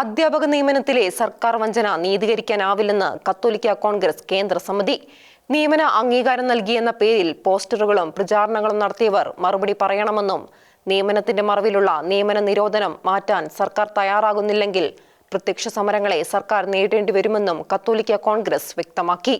അധ്യാപക നിയമനത്തിലെ സർക്കാർ വഞ്ചന നീതീകരിക്കാനാവില്ലെന്ന് കത്തോലിക്ക കോൺഗ്രസ് കേന്ദ്ര സമിതി. നിയമന അംഗീകാരം നൽകിയെന്ന പേരിൽ പോസ്റ്ററുകളും പ്രചാരണങ്ങളും നടത്തിയവർ മറുപടി പറയണമെന്നും നിയമനത്തിന്റെ മറവിലുള്ള നിയമന നിരോധനം മാറ്റാൻ സർക്കാർ തയ്യാറാകുന്നില്ലെങ്കിൽ പ്രത്യക്ഷ സമരങ്ങളെ സർക്കാർ നേരിടേണ്ടി വരുമെന്നും കത്തോലിക്ക കോൺഗ്രസ് വ്യക്തമാക്കി.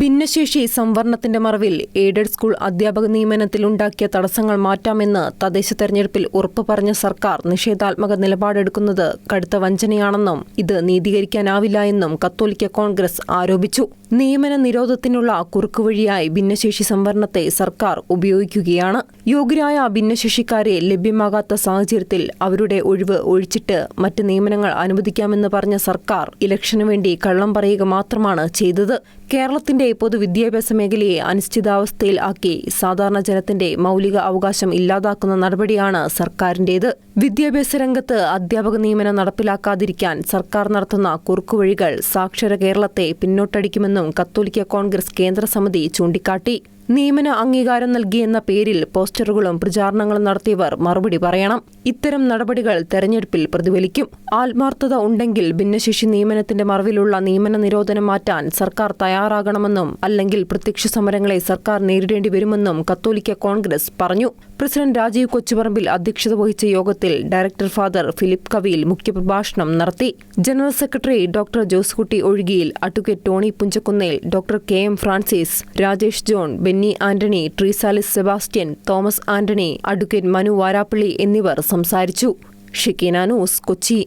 ഭിന്നശേഷി സംവരണത്തിന്റെ മറവിൽ എയ്ഡഡ് സ്കൂൾ അധ്യാപക നിയമനത്തിൽ ഉണ്ടാക്കിയ തടസ്സങ്ങൾ മാറ്റാമെന്ന് തദ്ദേശ തെരഞ്ഞെടുപ്പിൽ ഉറപ്പു പറഞ്ഞ സർക്കാർ നിഷേധാത്മക നിലപാടെടുക്കുന്നത് കടുത്ത വഞ്ചനയാണെന്നും ഇത് നീതീകരിക്കാനാവില്ല എന്നും കത്തോലിക്ക കോൺഗ്രസ് ആരോപിച്ചു. നിയമന നിരോധത്തിനുള്ള കുറുക്കുവഴിയായി ഭിന്നശേഷി സംവരണത്തെ സർക്കാർ ഉപയോഗിക്കുകയാണ്. യോഗ്യരായ ഭിന്നശേഷിക്കാരെ ലഭ്യമാകാത്ത സാഹചര്യത്തിൽ അവരുടെ ഒഴിവ് ഒഴിച്ചിട്ട് മറ്റ് നിയമനങ്ങൾ അനുവദിക്കാമെന്ന് പറഞ്ഞ സർക്കാർ ഇലക്ഷനു വേണ്ടി കള്ളം പറയുക മാത്രമാണ് ചെയ്തത്. കേരളത്തിന്റെ പൊതുവിദ്യാഭ്യാസ മേഖലയെ അനിശ്ചിതാവസ്ഥയിൽ ആക്കി സാധാരണ ജനത്തിന്റെ മൗലിക അവകാശം ഇല്ലാതാക്കുന്ന നടപടിയാണ് സർക്കാരിന്റേത്. വിദ്യാഭ്യാസ രംഗത്ത് അധ്യാപക നിയമനം നടപ്പിലാക്കാതിരിക്കാൻ സർക്കാർ നടത്തുന്ന കുറുക്കുവഴികൾ സാക്ഷര കേരളത്തെ പിന്നോട്ടടിക്കുമെന്നും കത്തോലിക്ക കോൺഗ്രസ് കേന്ദ്ര സമിതി ചൂണ്ടിക്കാട്ടി. നിയമന അംഗീകാരം നൽകിയെന്ന പേരിൽ പോസ്റ്ററുകളും പ്രചാരണങ്ങളും നടത്തിയവർ മറുപടി പറയണം. ഇത്തരം നടപടികൾ തെരഞ്ഞെടുപ്പിൽ പ്രതിഫലിക്കും. ആത്മാർത്ഥത ഉണ്ടെങ്കിൽ ഭിന്നശേഷി നിയമനത്തിന്റെ മറവിലുള്ള നിയമന നിരോധനം മാറ്റാൻ സർക്കാർ തയ്യാറാകണമെന്നും അല്ലെങ്കിൽ പ്രത്യക്ഷ സമരങ്ങളെ സർക്കാർ നേരിടേണ്ടി വരുമെന്നും കത്തോലിക്ക കോൺഗ്രസ് പറഞ്ഞു. പ്രസിഡന്റ് രാജീവ് കൊച്ചുപറമ്പിൽ അധ്യക്ഷത വഹിച്ച യോഗത്തിൽ ഡയറക്ടർ ഫാദർ ഫിലിപ്പ് കവിയിൽ മുഖ്യപ്രഭാഷണം നടത്തി. General secretary doctor Joskutty ഒഴുകിയിൽ advocate Tony Punchakunnel doctor K M Francis Rajesh John Benny Antony Treesalis Sebastian Thomas Antony advocate Manu Varappally എന്നിവർ സംസാരിച്ചു. ഷിക്കീന ന്യൂസ് കൊച്ചി.